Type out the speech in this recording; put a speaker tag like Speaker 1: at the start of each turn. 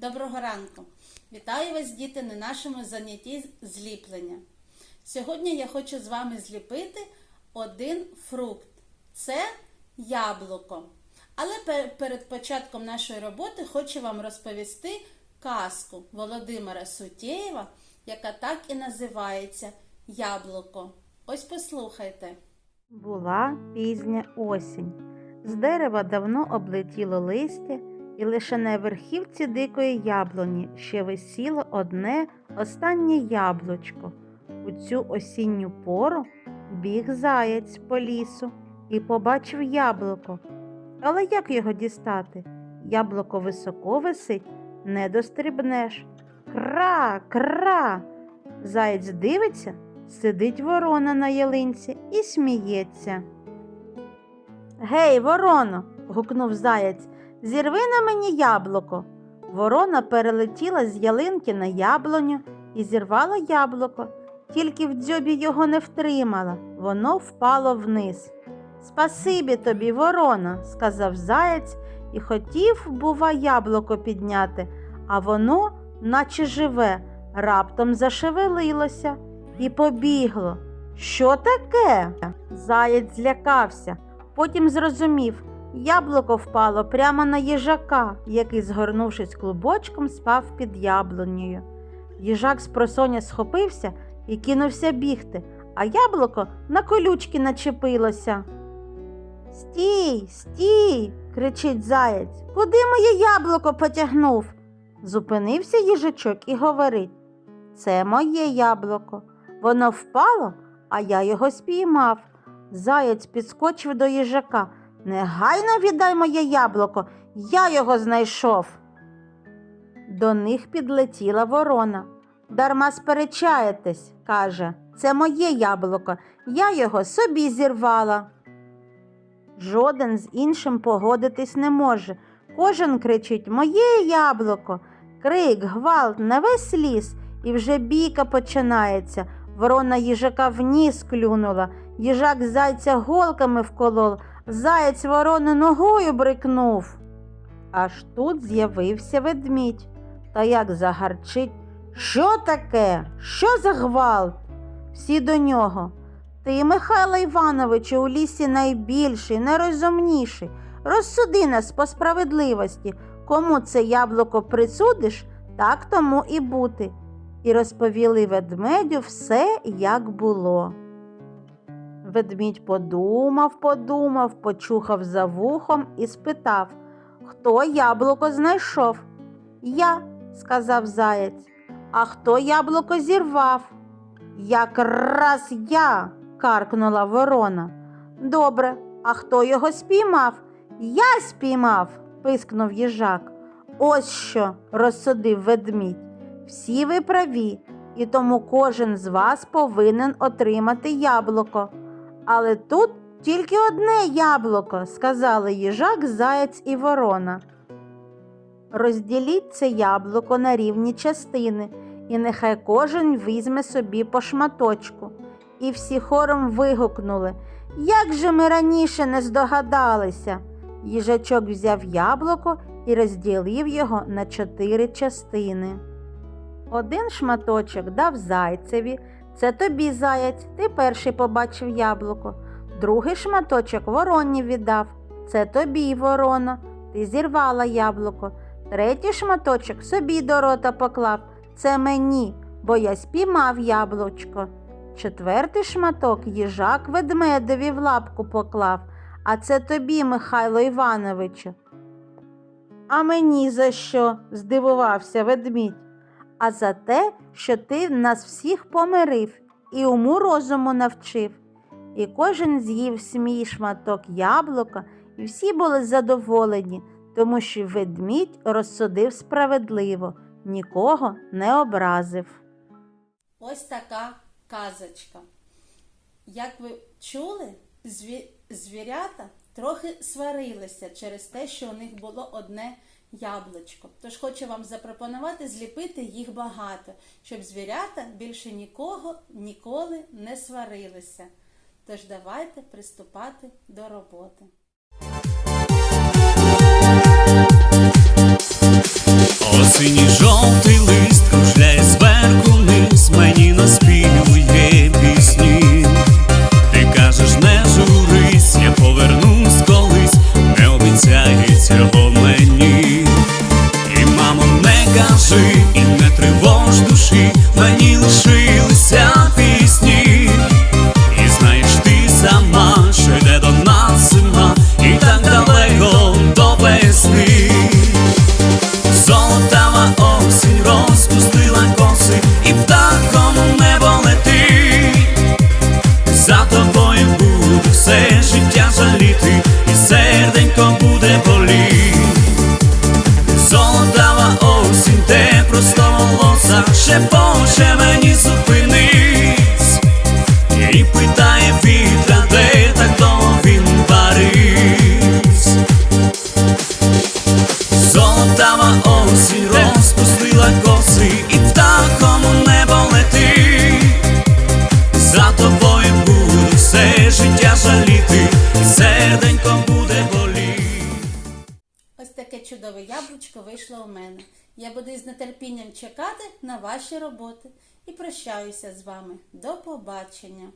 Speaker 1: Доброго ранку! Вітаю вас, діти, на нашому занятті зліплення. Сьогодні я хочу з вами зліпити один фрукт. Це яблуко. Але перед початком нашої роботи хочу вам розповісти казку Володимира Сутєєва, яка так і називається Яблуко. Ось послухайте.
Speaker 2: Була пізня осінь. З дерева давно облетіло листя, і лише на верхівці дикої яблуні ще висіло одне останнє яблучко. У цю осінню пору біг заєць по лісу і побачив яблуко. Але як його дістати? Яблуко високо висить, не дострибнеш. Кра, кра. Заєць дивиться, сидить ворона на ялинці і сміється. Гей, вороно. гукнув заєць, зірви на мені яблуко. Ворона перелетіла з ялинки на яблуню і зірвала яблуко, тільки в дзьобі його не втримала, воно впало вниз. Спасибі тобі, ворона, сказав заєць і хотів, бува, яблуко підняти, а воно, наче живе, раптом зашевелилося і побігло. Що таке? Заєць злякався, потім зрозумів, яблуко впало прямо на їжака, який, згорнувшись клубочком, спав під яблунею. Їжак з просоня схопився і кинувся бігти, а яблуко на колючки начепилося. Стій, стій, кричить заєць. Куди моє яблуко потягнув? Зупинився їжачок і говорить це моє яблуко. Воно впало, а я його спіймав. Заєць підскочив до їжака. Негайно віддай моє яблуко, я його знайшов. До них підлетіла ворона. Дарма сперечаєтесь, каже, це моє яблуко, я його собі зірвала. Жоден з іншим погодитись не може. Кожен кричить Моє яблуко. Крик, гвалт на весь ліс, і вже бійка починається. Ворона їжака в ніс клюнула, їжак зайця голками вколол, заєць ворону ногою брикнув. Аж тут з'явився ведмідь. Та як загарчить. Що таке? Що за гвалт? Всі до нього. Ти, Михайло Івановичу, у лісі найбільший, найрозумніший. Розсуди нас по справедливості. Кому це яблуко присудиш, так тому і бути. І розповіли ведмедю все, як було. Ведмідь подумав, подумав, почухав за вухом і спитав, хто яблуко знайшов. Я, сказав заєць, а хто яблуко зірвав? Якраз я, каркнула ворона. Добре, а хто його спіймав? Я спіймав, пискнув їжак. Ось що, розсудив ведмідь. Всі ви праві, і тому кожен з вас повинен отримати яблуко. Але тут тільки одне яблуко, сказали їжак, заєць і ворона. Розділіть це яблуко на рівні частини, і нехай кожен візьме собі по шматочку. І всі хором вигукнули Як же ми раніше не здогадалися? Їжачок взяв яблуко і розділив його на чотири частини. Один шматочок дав зайцеві, це тобі заяць, ти перший побачив яблуко. Другий шматочок вороні віддав, це тобі, ворона, ти зірвала яблуко. Третій шматочок собі до рота поклав, це мені, бо я спіймав яблучко. Четвертий шматок їжак ведмедеві в лапку поклав, а це тобі, Михайло Івановичу. А мені за що? здивувався ведмідь. А за те, що ти нас всіх помирив і уму розуму навчив. І кожен з'їв смій шматок яблука, і всі були задоволені, тому що ведмідь розсудив справедливо, нікого не образив.
Speaker 1: Ось така казочка. Як ви чули, звірята трохи сварилися через те, що у них було одне яблучко. Тож хочу вам запропонувати зліпити їх багато, щоб звірята більше нікого ніколи не сварилися. Тож давайте приступати до роботи.
Speaker 3: Осінь жовтий волоса, шепоче мені зупинись. І питає вітра, де так довго він парись. Золотава осінь розпустила коси, і птахом у небо летить. За тобою буду все життя жаліти, серденько буде боліти.
Speaker 1: Ось таке чудове яблучко вийшло у мене. Я буду із нетерпінням чекати на ваші роботи і прощаюся з вами. До побачення!